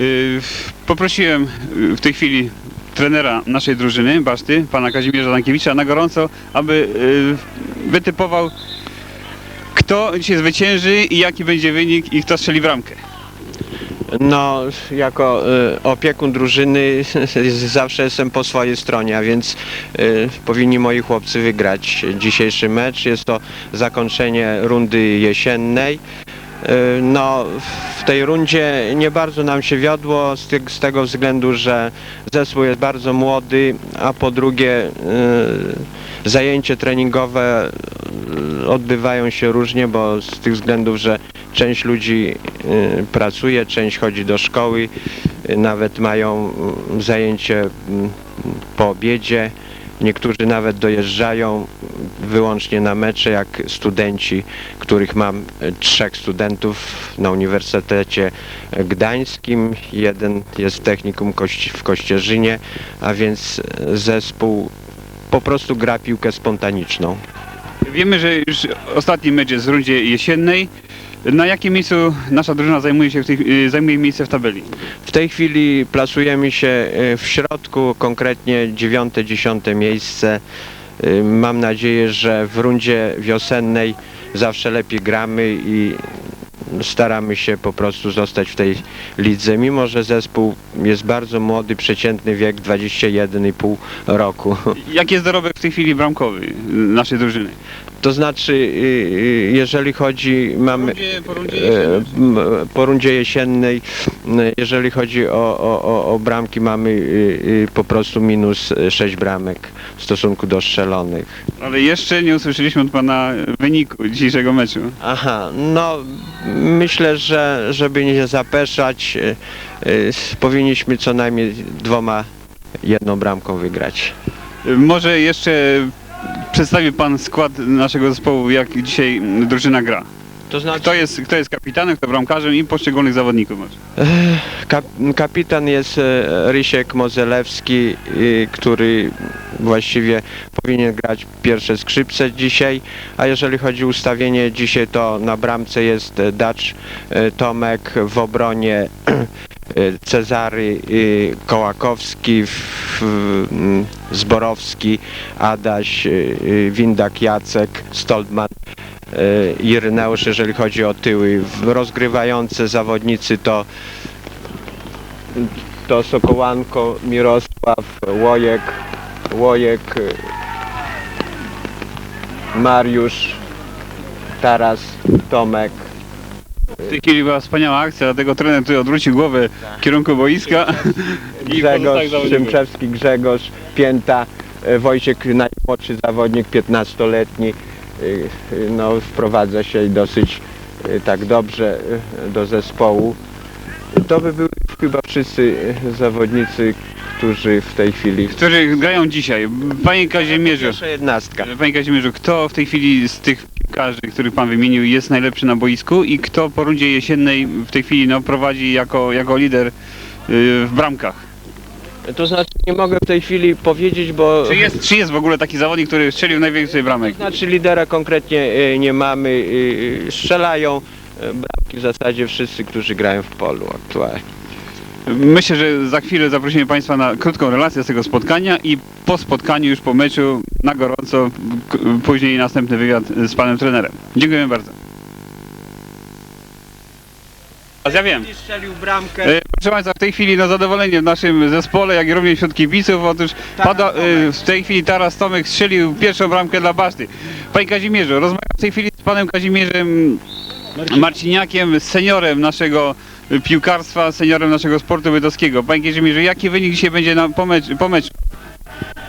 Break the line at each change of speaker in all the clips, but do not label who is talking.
Y, Poprosiłem y, w tej chwili trenera naszej drużyny, Baszty, pana Kazimierza Dankiewicza, na gorąco, aby y, wytypował, kto dzisiaj zwycięży i jaki będzie wynik i kto strzeli bramkę.
No, jako y, opiekun drużyny zawsze jestem po swojej stronie, a więc y, powinni moi chłopcy wygrać dzisiejszy mecz. Jest to zakończenie rundy jesiennej. Y, No, w tej rundzie nie bardzo nam się wiodło z, z tego względu, że zespół jest bardzo młody, a po drugie y, zajęcie treningowe y, odbywają się różnie, bo z tych względów, że część ludzi y, pracuje, część chodzi do szkoły, y, nawet mają y, zajęcie y, po obiedzie. Niektórzy nawet dojeżdżają wyłącznie na mecze, jak studenci, których mam y, trzech studentów na Uniwersytecie Gdańskim. Jeden jest w technikum w Kościerzynie, a więc y, zespół po prostu gra piłkę spontaniczną.
Wiemy, że już ostatni mecz jest w rundzie jesiennej. Na jakim miejscu nasza drużyna zajmuje się w tej, y, zajmuje miejsce w tabeli?
W tej chwili plasujemy się w środku, konkretnie 9-10 miejsce. Y, Mam nadzieję, że w rundzie wiosennej zawsze lepiej gramy i staramy się po prostu zostać w tej lidze, mimo że zespół jest bardzo młody, przeciętny wiek 21,5 roku.
Jaki jest dorobek w tej chwili bramkowy naszej drużyny?
To znaczy, y, y, jeżeli chodzi, mamy
po rundzie
po rundzie jesiennej, jeżeli chodzi o, o, o, bramki, mamy y, y, po prostu minus 6 bramek w stosunku do strzelonych.
Ale jeszcze nie usłyszeliśmy od pana wyniku dzisiejszego meczu.
Aha, no myślę, że żeby nie zapeszać, y, y, powinniśmy co najmniej dwoma jedną bramką wygrać.
Y, Może jeszcze przedstawi pan skład naszego zespołu, jak dzisiaj drużyna gra.
To znaczy,
Kto jest, kto jest kapitanem, kto bramkarzem i poszczególnych zawodników.
Kap, kapitan jest e, Rysiek Mozelewski, który właściwie powinien grać pierwsze skrzypce dzisiaj, a jeżeli chodzi o ustawienie dzisiaj, to na bramce jest e, Dacz e, Tomek, w obronie Cezary y, Kołakowski, Zborowski, Adaś, y, Windak Jacek, Stoltman e, i Ryneusz, jeżeli chodzi o tyły. Rozgrywające zawodnicy to to Sokołanko, Mirosław, Łojek, Łojek, Mariusz, Taras, Tomek.
W tej chwili była wspaniała akcja, dlatego trener tutaj odwrócił głowę w kierunku boiska.
Grzegorz,
zawodników.
Szymczewski, Grzegorz, Pięta, e, Wojciech, najmłodszy zawodnik, 15-letni, y, y, no, wprowadza się dosyć y, tak dobrze do zespołu. To by byli chyba wszyscy zawodnicy, którzy w tej chwili...
Którzy grają dzisiaj. Panie Kazimierzu,
jednastka.
Panie Kazimierzu, kto w tej chwili z tych piłkarzy, których pan wymienił, jest najlepszy na boisku i kto po rundzie jesiennej w tej chwili no, prowadzi jako, jako lider y, w bramkach?
To znaczy nie mogę w tej chwili powiedzieć, bo...
Czy jest, czy jest w ogóle taki zawodnik, który strzelił najwięcej bramek?
Znaczy lidera konkretnie y, nie mamy, y, y, strzelają y, bramki w zasadzie wszyscy, którzy grają w polu aktualnie.
Myślę, że za chwilę zaprosimy Państwa na krótką relację z tego spotkania i po spotkaniu, już po meczu, na gorąco, później następny wywiad z Panem trenerem. Dziękujemy bardzo. Ja wiem. E, Proszę Państwa, w tej chwili no, zadowolenie w naszym zespole, jak i również wśród kibiców. Otóż pada, e, w tej chwili Taras Tomek strzelił pierwszą bramkę dla Baszty. Panie Kazimierzu, rozmawiam w tej chwili z Panem Kazimierzem Marciniakiem, seniorem naszego piłkarstwa, seniorem naszego sportu bydgoskiego. Panie Kazimierzu, jaki wynik dzisiaj będzie na, po, mecz, po meczu?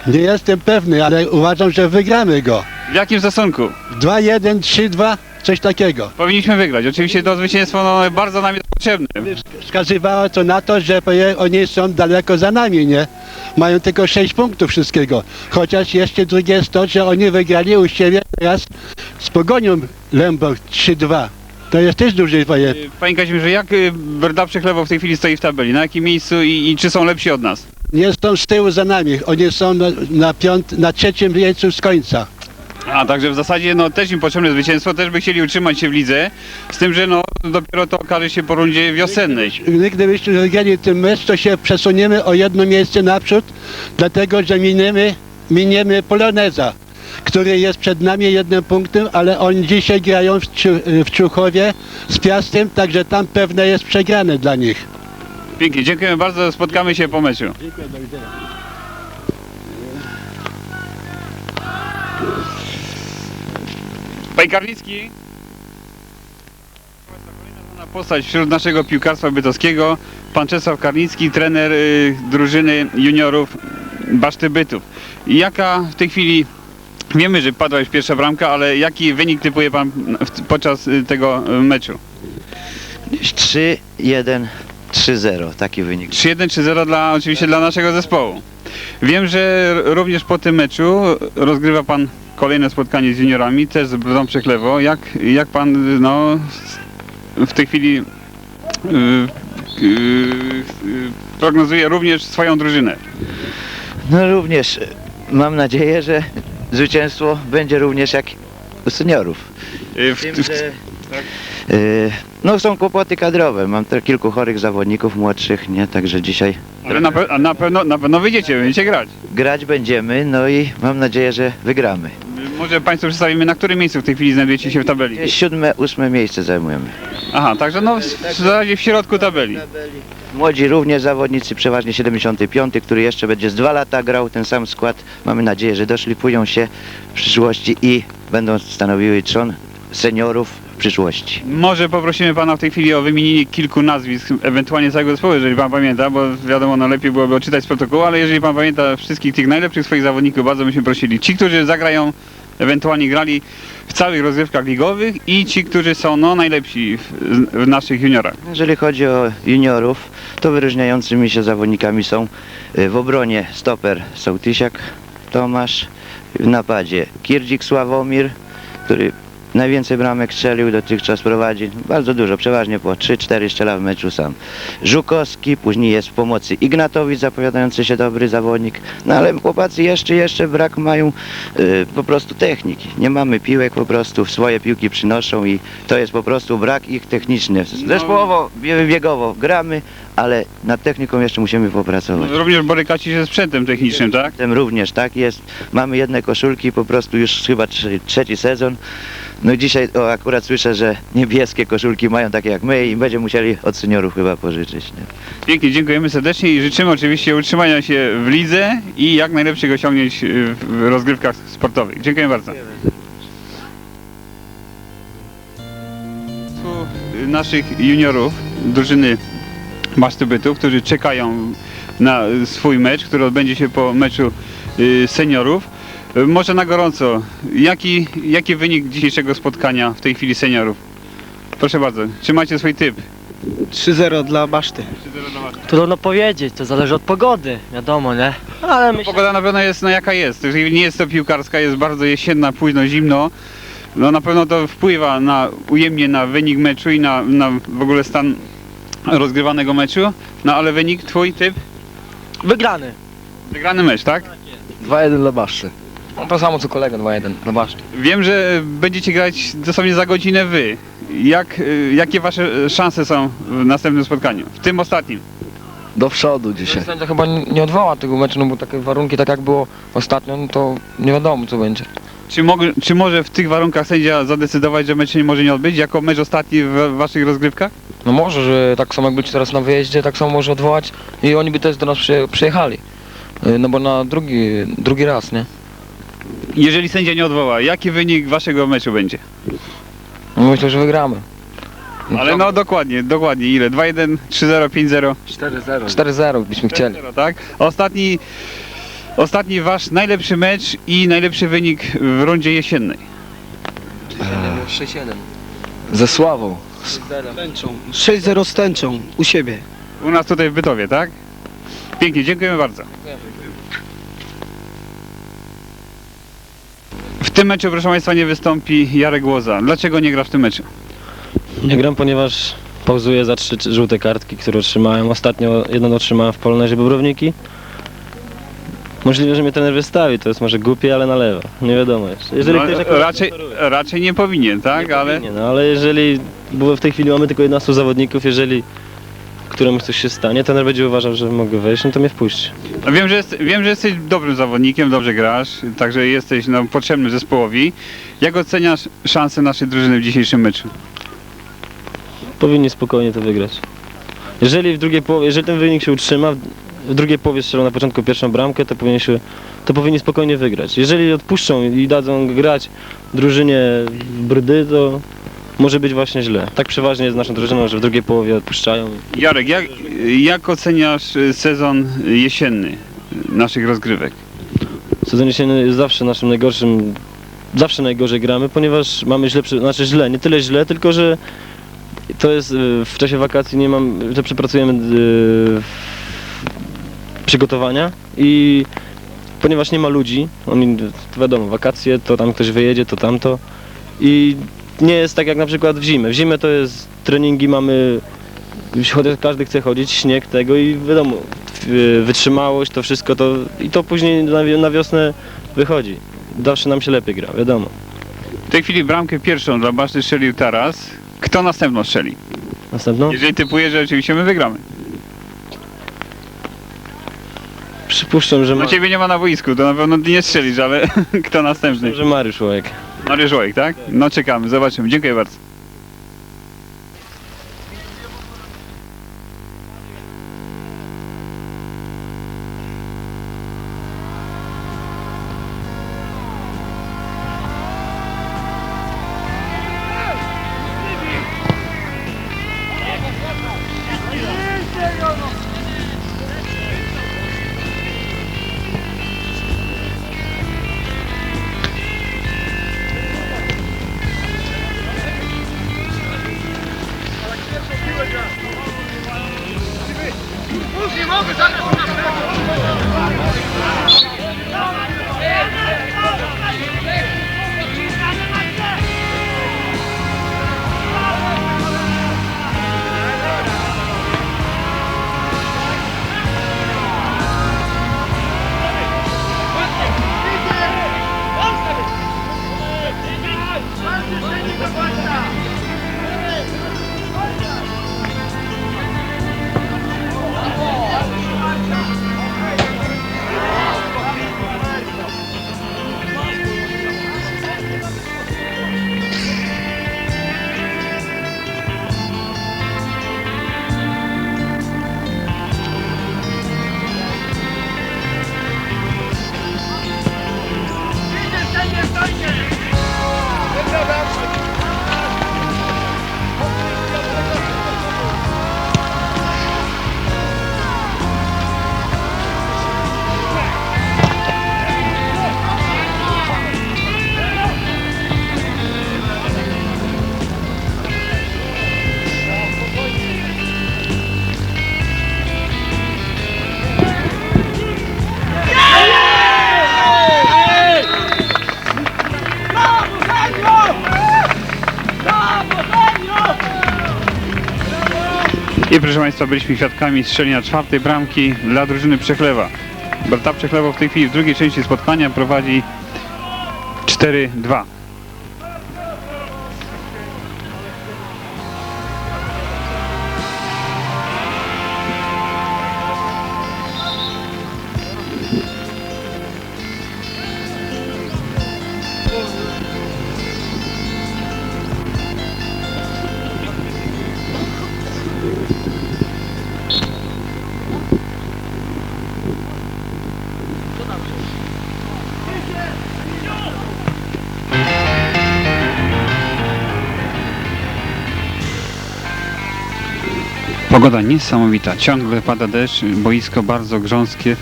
Nie jestem pewny, ale uważam, że wygramy go.
W jakim stosunku?
2-1, 3-2, coś takiego.
Powinniśmy wygrać. Oczywiście to zwycięstwo no, bardzo nam jest potrzebne.
Wskazywało to na to, że oni są daleko za nami, nie? Mają tylko 6 punktów wszystkiego. Chociaż jeszcze drugie jest to, że oni wygrali u siebie teraz z Pogonią Lębok 3-2. To jest też duży poje.
E, Panie Kazimierzu, jak e, Brda Przechlewo w tej chwili stoi w tabeli? Na jakim miejscu i, i czy są lepsi od nas?
Nie są z tyłu za nami. Oni są na, na, piąt, na trzecim miejscu z końca.
A także w zasadzie no też im potrzebne zwycięstwo, też by chcieli utrzymać się w lidze, z tym, że no dopiero to okaże się po rundzie wiosennej.
My gdybyśmy wygrali ten mecz, to się przesuniemy o jedno miejsce naprzód, dlatego że miniemy, miniemy Poloneza, który jest przed nami jednym punktem, ale oni dzisiaj grają w, Ciu- w Ciuchowie z Piastem, także tam pewne jest przegrane dla nich.
Pięknie, dziękujemy bardzo, spotkamy się po meczu.
Dziękuję, do widzenia.
Panie Karlicki. Kolejna postać wśród naszego piłkarstwa bytowskiego. Pan Czesław Karnicki, trener y, drużyny juniorów Baszty Bytów. Jaka w tej chwili, wiemy, że padła już pierwsza bramka, ale jaki wynik typuje Pan podczas y, tego y, meczu?
3, 1, 3-0, taki wynik.
3-1 3-0 dla, oczywiście dla naszego zespołu. Wiem, że również po tym meczu rozgrywa Pan kolejne spotkanie z juniorami, też z Brodą Przeklewo. Jak, jak Pan no, w tej chwili yy, yy, yy, prognozuje również swoją drużynę?
No również mam nadzieję, że zwycięstwo będzie również jak u seniorów.
Yy, w,
Tym,
w,
że, no są kłopoty kadrowe, mam te kilku chorych zawodników młodszych, nie, także dzisiaj
ale na, pe, a na, pewno, na pewno wyjdziecie, będziecie grać.
grać będziemy, no i mam nadzieję, że wygramy.
Może Państwu przedstawimy, na którym miejscu w tej chwili znajdujecie się w tabeli?
Siódme, ósme miejsce zajmujemy.
Aha, także no w, w zasadzie w środku tabeli.
Młodzi również zawodnicy, przeważnie 75, który jeszcze będzie z dwa lata grał ten sam skład. Mamy nadzieję, że doszlifują się w przyszłości i będą stanowiły trzon seniorów przyszłości.
Może poprosimy pana w tej chwili o wymienienie kilku nazwisk, ewentualnie całego zespołu, jeżeli pan pamięta, bo wiadomo, no lepiej byłoby odczytać z protokołu, ale jeżeli pan pamięta wszystkich tych najlepszych swoich zawodników, bardzo byśmy prosili. Ci, którzy zagrają, ewentualnie grali w całych rozgrywkach ligowych i ci, którzy są no, najlepsi w, w naszych juniorach.
Jeżeli chodzi o juniorów, to wyróżniającymi się zawodnikami są y, w obronie stoper Sołtysiak Tomasz, w napadzie Kirdzik Sławomir, który najwięcej bramek strzelił, dotychczas prowadzi bardzo dużo, przeważnie po 3-4 strzela w meczu sam. Żukowski, później jest w pomocy Ignatowicz, zapowiadający się dobry zawodnik, no ale chłopacy jeszcze, jeszcze brak mają y, po prostu techniki. Nie mamy piłek, po prostu swoje piłki przynoszą i to jest po prostu brak ich techniczny. Zespołowo, bie- biegowo gramy, ale nad techniką jeszcze musimy popracować.
Również borykacie się z sprzętem technicznym, tak?
Tym również tak jest. Mamy jedne koszulki, po prostu już chyba trze- trzeci sezon. No dzisiaj o, akurat słyszę, że niebieskie koszulki mają takie jak my i będziemy musieli od seniorów chyba pożyczyć. Nie?
Pięknie, dziękujemy serdecznie i życzymy oczywiście utrzymania się w lidze i jak najlepszych osiągnięć y, w rozgrywkach sportowych. Dziękuję bardzo. Tu naszych juniorów, drużyny Maszty Bytów, którzy czekają na swój mecz, który odbędzie się po meczu y, seniorów. Y, Może na gorąco, jaki, jaki wynik dzisiejszego spotkania w tej chwili seniorów? Proszę bardzo, czy macie swój typ?
3-0 dla Baszty.
Trudno powiedzieć, to zależy od pogody, wiadomo, nie? Ale myślę,
Pogoda na pewno jest no jaka jest. Jeżeli nie jest to piłkarska, jest bardzo jesienna, późno, zimno. No na pewno to wpływa na, ujemnie na wynik meczu i na, na w ogóle stan rozgrywanego meczu. No ale wynik, twój typ?
wygrany.
Wygrany mecz, tak?
2-1 dla Baszty. No to samo co kolega 2-1 dla Baszty.
Wiem, że będziecie grać dosłownie za godzinę wy. Jak, y, jakie wasze szanse są w następnym spotkaniu? W tym ostatnim.
Do przodu dzisiaj.
Sędzia chyba nie nie odwoła tego meczu, no bo takie warunki, tak jak było ostatnio, no to nie wiadomo co będzie.
Czy, mog, czy może w tych warunkach sędzia zadecydować, że mecz się nie może nie odbyć, jako mecz ostatni w waszych rozgrywkach?
No może, że tak samo jak być teraz na wyjeździe, tak samo może odwołać i oni by też do nas przyje, przyjechali. Y, No bo na drugi, drugi raz, nie?
Jeżeli sędzia nie odwoła, jaki wynik waszego meczu będzie?
No myślę, że wygramy.
Ale no dokładnie, dokładnie ile? 2-1, 3-0, 5-0?
4-0 byśmy chcieli.
4-0, tak? Ostatni, ostatni wasz najlepszy mecz i najlepszy wynik w rundzie jesiennej.
6-7.
Ze Sławą.
6-0 z tęczą u siebie.
U nas tutaj w Bytowie, tak? Pięknie, dziękujemy bardzo. W tym meczu, proszę Państwa, nie wystąpi Jarek Łoza. Dlaczego nie gra w tym meczu?
Nie gram, ponieważ pauzuję za trzy żółte kartki, które otrzymałem. Ostatnio jedną otrzymałem w Polonezie Bobrowniki. Możliwe, że mnie trener wystawi, to jest może głupie, ale na lewo. Nie wiadomo jeszcze. Jeżeli
No,
ktoś
raczej, raczej nie powinien, tak? Ale
Nie, no ale jeżeli, bo w tej chwili mamy tylko 11 zawodników, jeżeli któremuś coś się stanie, trener będzie uważał, że mogę wejść, no to mnie wpuści.
no wiem, że jest, wiem, że jesteś dobrym zawodnikiem, dobrze grasz, także jesteś no, potrzebny zespołowi. Jak oceniasz szanse naszej drużyny w dzisiejszym meczu?
Powinni spokojnie to wygrać. Jeżeli w drugiej połowie, jeżeli ten wynik się utrzyma, w- drugiej połowie strzelą na początku pierwszą bramkę, to powinni, się, to powinni spokojnie wygrać. Jeżeli odpuszczą i dadzą grać drużynie brdy, to może być właśnie źle. Tak przeważnie jest z naszą drużyną, że w drugiej połowie odpuszczają.
Jarek, jak, jak oceniasz y, sezon jesienny y, naszych rozgrywek?
Sezon jesienny jest zawsze naszym najgorszym, zawsze najgorzej gramy, ponieważ mamy źle, znaczy źle, nie tyle źle, tylko że to jest y, w czasie wakacji nie mam, że przepracujemy y, przygotowania i ponieważ nie ma ludzi, oni, wiadomo, wakacje, to tam ktoś wyjedzie, to tamto i nie jest tak jak na przykład w zimę. W zimę to jest treningi, mamy, chodzę- każdy chce chodzić, śnieg tego i wiadomo, wytrzymałość, to wszystko to i to później na, wi- na wiosnę wychodzi. Zawsze nam się lepiej gra, wiadomo.
W tej chwili bramkę pierwszą dla Baszty strzelił Taras. Kto następną strzeli?
Następną?
Jeżeli typujesz, że oczywiście my wygramy.
Przypuszczam, że,
No
ma,
ciebie nie ma na boisku, to na pewno ty nie strzelisz, ale kto następny?
że Mariusz Łojek.
Mariusz Łojek, tak? No czekamy, zobaczymy. Dziękuję bardzo. Państwa, byliśmy świadkami strzelenia czwartej bramki dla drużyny Przechlewa. Ta Przechlewo w tej chwili w drugiej części spotkania prowadzi 4-2. Pogoda niesamowita, ciągle pada deszcz, boisko bardzo grząskie,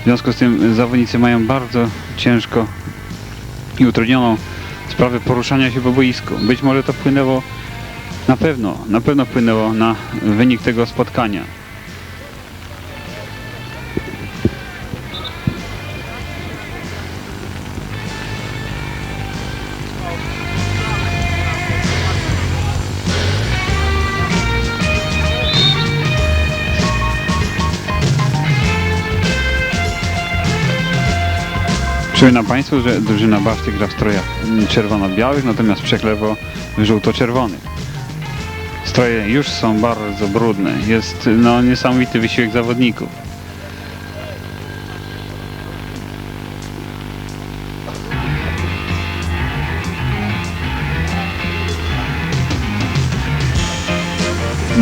w związku z tym zawodnicy mają bardzo ciężko i utrudnioną sprawę poruszania się po boisku. Być może to wpłynęło, na pewno, na pewno wpłynęło na wynik tego spotkania. Przypominam Państwu, że drużyna Baszty gra w strojach czerwono-białych, natomiast Przeklewo żółto-czerwonych. Stroje już są bardzo brudne. Jest no, niesamowity wysiłek zawodników.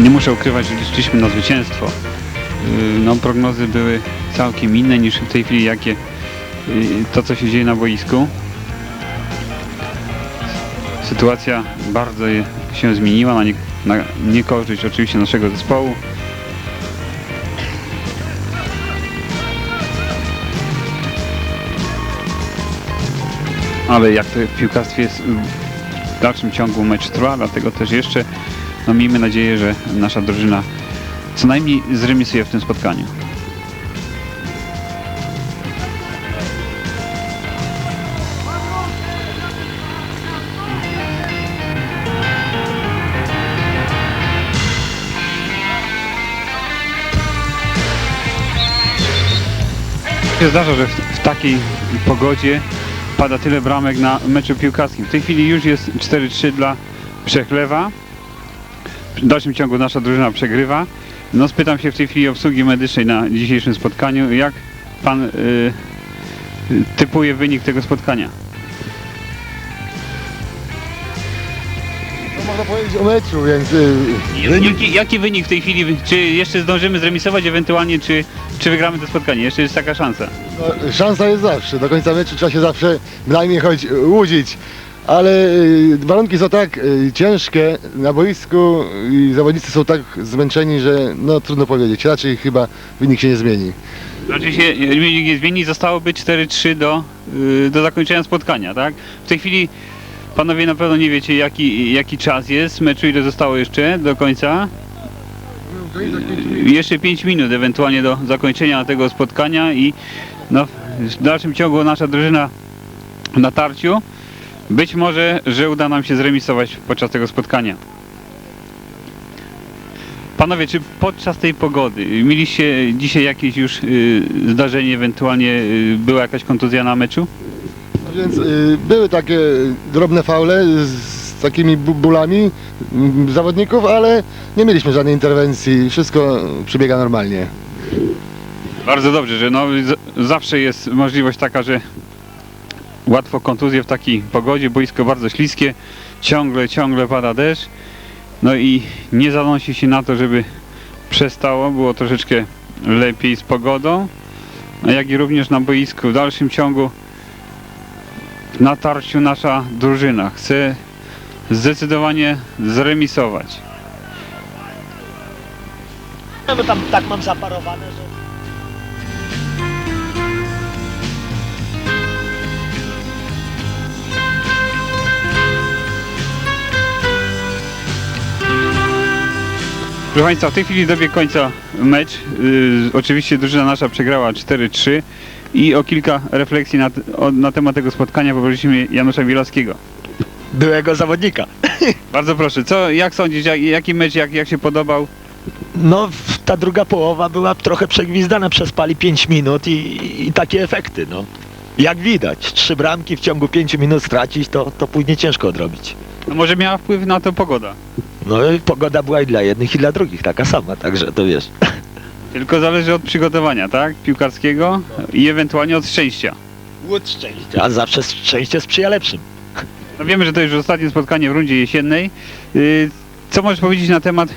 Nie muszę ukrywać, że liczyliśmy na zwycięstwo. Yy, No, prognozy były całkiem inne niż w tej chwili, jakie yy, to, co się dzieje na boisku. Sytuacja bardzo się zmieniła na, nie, na niekorzyść oczywiście naszego zespołu. Ale jak to w piłkarstwie jest, w dalszym ciągu mecz trwa, dlatego też jeszcze no miejmy nadzieję, że nasza drużyna co najmniej zremisuje w tym spotkaniu. Się zdarza, że w, w takiej pogodzie pada tyle bramek na meczu piłkarskim. W tej chwili już jest 4-3 dla Przechlewa. W dalszym ciągu nasza drużyna przegrywa. No spytam się w tej chwili obsługi medycznej na dzisiejszym spotkaniu, jak pan y, typuje wynik tego spotkania?
No, można powiedzieć o meczu, więc y,
Jaki, jaki wynik w tej chwili? Czy jeszcze zdążymy zremisować ewentualnie, czy, czy wygramy to spotkanie? Jeszcze jest taka szansa.
no, szansa jest zawsze. Do końca meczu trzeba się zawsze bynajmniej choć łudzić. Ale y, warunki są tak y, ciężkie na boisku i zawodnicy są tak zmęczeni, że no trudno powiedzieć. Raczej chyba wynik się nie zmieni.
Znaczy się wynik nie zmieni, zostałoby 4-3 do, y, do zakończenia spotkania, tak? W tej chwili panowie na pewno nie wiecie jaki, jaki czas jest meczu, ile zostało jeszcze do końca. Y, Jeszcze 5 minut ewentualnie do zakończenia tego spotkania i no, w dalszym ciągu nasza drużyna na tarciu. Być może, że uda nam się zremisować podczas tego spotkania. Panowie, czy podczas tej pogody mieliście dzisiaj jakieś już y, zdarzenie, ewentualnie y, była jakaś kontuzja na meczu?
No Więc y, były takie drobne faule z takimi bólami mm, zawodników, ale nie mieliśmy żadnej interwencji. Wszystko przebiega normalnie.
Bardzo dobrze, że no, zawsze jest możliwość taka, że łatwo kontuzje w takiej pogodzie, boisko bardzo śliskie, ciągle, ciągle pada deszcz, no i nie zanosi się na to, żeby przestało, było troszeczkę lepiej z pogodą, a jak i również na boisku. W dalszym ciągu na tarciu nasza drużyna chce zdecydowanie zremisować.
Bo tam tak mam zaparowane, że...
Proszę Państwa, w tej chwili dobiegł końca mecz. Yy, oczywiście drużyna nasza przegrała 4-3 i o kilka refleksji na, o, na temat tego spotkania poprosimy Janusza Wielowskiego.
Byłego zawodnika.
Bardzo proszę, co, jak sądzisz, jak, jaki mecz, jak, jak się podobał?
No, ta druga połowa była trochę przegwizdana, przespali 5 minut i, i takie efekty, no. Jak widać, trzy bramki w ciągu 5 minut stracić, to, to później ciężko odrobić.
No może miała wpływ na to pogoda.
No i pogoda była i dla jednych, i dla drugich taka sama, także to wiesz.
Tylko zależy od przygotowania, tak? Piłkarskiego i ewentualnie od szczęścia.
Łód szczęścia. A zawsze szczęście sprzyja lepszym.
No wiemy, że to już ostatnie spotkanie w rundzie jesiennej. Yy, co możesz powiedzieć na temat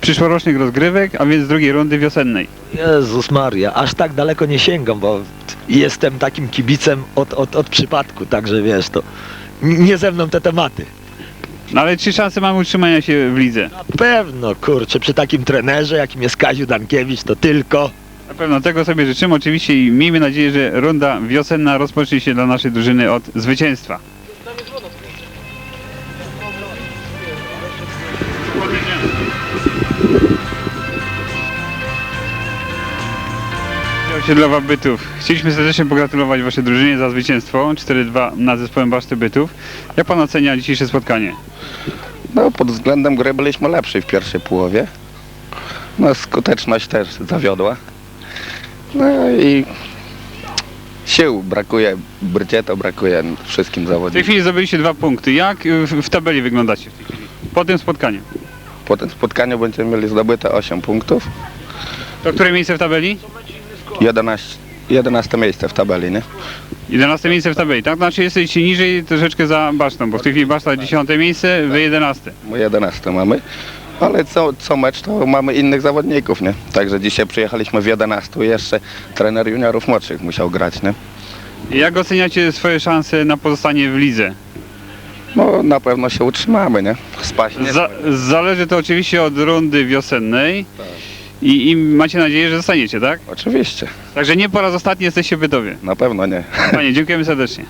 przyszłorocznych rozgrywek, a więc drugiej rundy wiosennej?
Jezus Maria, aż tak daleko nie sięgam, bo jestem takim kibicem od, od, od przypadku, także wiesz, to nie ze mną te tematy.
No ale czy szanse mamy utrzymania się w lidze?
Na pewno, kurczę, przy takim trenerze, jakim jest Kaziu Dankiewicz, to tylko...
Na pewno tego sobie życzymy oczywiście i miejmy nadzieję, że runda wiosenna rozpocznie się dla naszej drużyny od zwycięstwa. Osiedlowa Bytów. Chcieliśmy serdecznie pogratulować Waszej drużynie za zwycięstwo 4-2 nad zespołem Baszty Bytów. Jak Pan ocenia dzisiejsze spotkanie?
No, pod względem gry byliśmy lepsi w pierwszej połowie. No, skuteczność też zawiodła. No i sił brakuje, brdzieto brakuje wszystkim
W tej
zawodnikom.
chwili zdobyliście dwa punkty. Jak y, w, w tabeli wyglądacie w tej chwili? Po tym spotkaniu.
Po tym spotkaniu będziemy mieli zdobyte 8 punktów,
To które miejsce w tabeli?
11, 11 miejsce w tabeli, nie?
11 miejsce w tabeli, tak? Znaczy jesteście niżej troszeczkę za Basztą, bo w tej chwili Baszta 10 miejsce, wy 11.
My 11 mamy, ale co, co mecz to mamy innych zawodników, nie? Także dzisiaj przyjechaliśmy w 11 i jeszcze trener juniorów młodszych musiał grać, nie?
Jak oceniacie swoje szanse na pozostanie w lidze?
No na pewno się utrzymamy, nie? Spaść nie
Za, zależy to oczywiście od rundy wiosennej i, i macie nadzieję, że zostaniecie, tak?
Oczywiście,
Także nie po raz ostatni jesteście w Bytowie.
na pewno nie.
Panie, dziękujemy serdecznie.